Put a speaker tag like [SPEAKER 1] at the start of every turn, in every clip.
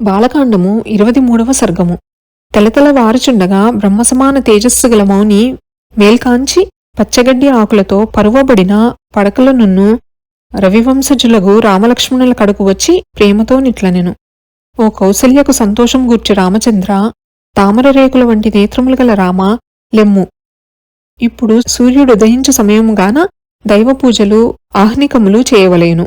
[SPEAKER 1] బాలకాండము ఇరవది మూడవ సర్గము. తెలతెల వారుచుండగా బ్రహ్మసమాన తేజస్సు గల మౌని మేల్కాంచి పచ్చగడ్డి ఆకులతో పరువబడిన పడకలనున్ను రవివంశజులకు రవివంశజులగు రామలక్ష్మణుల కడుకు వచ్చి ప్రేమతో నిట్లనెను. ఓ కౌసల్యకు సంతోషం గూర్చి రామచంద్ర తామర రేకుల వంటి నేత్రములు గల రామ లెమ్ము. ఇప్పుడు సూర్యుడు ఉదయించు సమయముగాన దైవపూజలు ఆహ్నికములు చేయవలేను.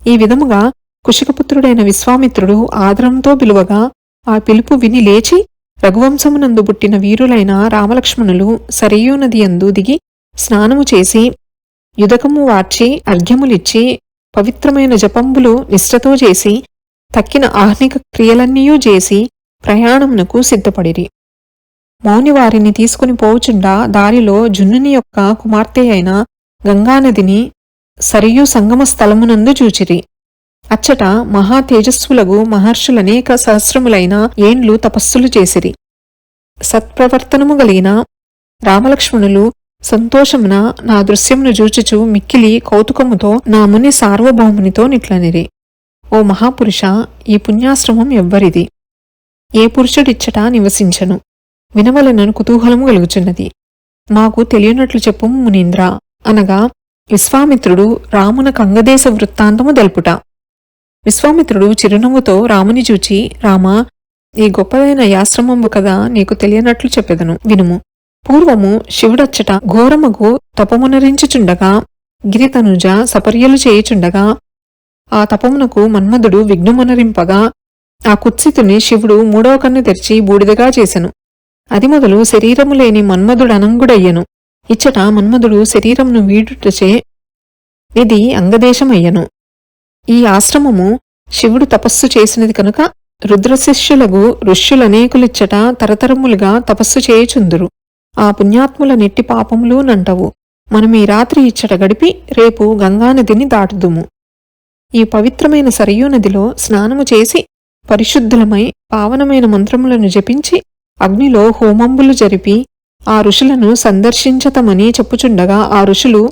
[SPEAKER 1] ఈ విధముగా కుశికపుత్రుడైన విశ్వామిత్రుడు ఆదరంతో పిలువగా ఆ పిలుపు విని లేచి రఘువంశమునందు పుట్టిన వీరులైన రామలక్ష్మణులు సరయూ నది యందు దిగి స్నానము చేసి యుదకము వార్చి అర్ఘ్యములిచ్చి పవిత్రమైన జపంబులు నిష్ఠతో చేసి తక్కిన ఆహ్నిక క్రియలన్నీయూ చేసి ప్రయాణమునకు సిద్ధపడిరి. మౌని వారిని తీసుకుని పోవుచుండా దారిలో జున్నుని యొక్క కుమార్తె అయిన గంగానదిని సరియు సంగమ స్థలమునందు చూచిరి. అచ్చట మహా తేజస్సులగు మహర్షులనేక సహస్రములైన ఏండ్లు తపస్సులు చేసిరి. సత్ప్రవర్తనము గలిగిన రామలక్ష్మణులు సంతోషమున నా దృశ్యమును జూచుచు మిక్కిలి కౌతుకముతో నా ముని సార్వభౌమునితో నిట్లనిరి. ఓ మహాపురుష ఈ పుణ్యాశ్రమం ఎవ్వరిది? ఏ పురుషుడిచ్చట నివసించను. వినవలనను కుతూహలము కలుగుచున్నది మాకు తెలియనట్లు చెప్పు మునీంద్ర. అనగా విశ్వామిత్రుడు రామున కంగదేశ వృత్తాంతము దల్పుట విశ్వామిత్రుడు చిరునవ్వుతో రాముని చూచి రామా ఈ గొప్పదైన యాశ్రమము కదా నీకు తెలియనట్లు చెప్పెదను. వినుము. పూర్వము శివుడచ్చట ఘోరముకు తపమునరించుచుండగా గిరితనుజ సపర్యలు చేయుచుండగా ఆ తపమునకు మన్మధుడు విఘ్నమునరింపగా ఆ కుత్సితుని శివుడు మూడవ కన్ను తెరిచి బూడిదగా చేసెను. అది మొదలు శరీరము లేని మన్మధుడనంగుడయ్యను ఇచ్చట మన్మధుడు శరీరమును వీడుటచే ఇది అంగదేశమయ్యను. ఈ ఆశ్రమము శివుడు తపస్సు చేసినది కనుక రుద్రశిష్యులకు ఋష్యులనేకులిచ్చట తరతరములుగా తపస్సు చేయుచుందురు. ఆ పుణ్యాత్ముల నెట్టి పాపములు నంటవు. మనం ఈ రాత్రి ఇచ్చట గడిపి రేపు గంగానదిని దాటుదుము. ఈ పవిత్రమైన సరయూ నదిలో స్నానము చేసి పరిశుద్ధులమై పావనమైన మంత్రములను జపించి అగ్నిలో హోమంబులు జరిపి ఆ ఋషులను సందర్శించతమని చెప్పుచుండగా ఆ ఋషులు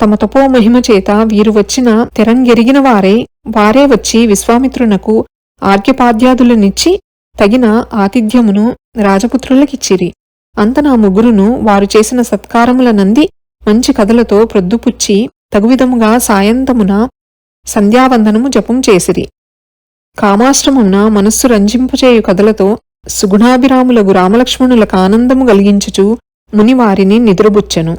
[SPEAKER 1] తమ తపో మహిమ చేత వీరు వచ్చిన తెరంగెరిగిన వారే వారే వచ్చి విశ్వామిత్రునకు ఆర్ఘ్యపాద్యాదులనిచ్చి తగిన ఆతిథ్యమును రాజపుత్రులకిచ్చిరి. అంత నా ముగ్గురును వారు చేసిన సత్కారముల నంది మంచి కథలతో ప్రొద్దుపుచ్చి తగువిధముగా సాయంతమున సంధ్యావందనము జపం చేసిరి. కామాశ్రమమున మనస్సు రంజింపచేయు కథలతో సుగుణాభిరాములగు రామలక్ష్మణులకు ఆనందము కలిగించుచు మునివారిని నిద్రబుచ్చెను.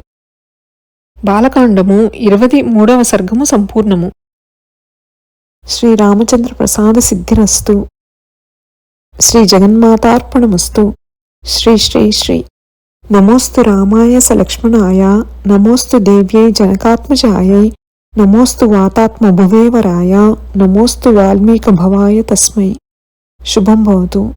[SPEAKER 1] బాలకాండము ఇరవది మూడవ సర్గము సంపూర్ణము. శ్రీరామచంద్ర ప్రసాద సిద్ధిరస్తు. శ్రీ జగన్మాతార్పణమస్తు. శ్రీ శ్రీ శ్రీ. నమోస్తు రామాయ సలక్ష్మణాయ. నమోస్తు దేవ్యై జనకాత్మజాయై. నమోస్తు వాతాత్మ భువేవరాయ నమోస్తు వాల్మీక భవాయ తస్మై. శుభం భవతు.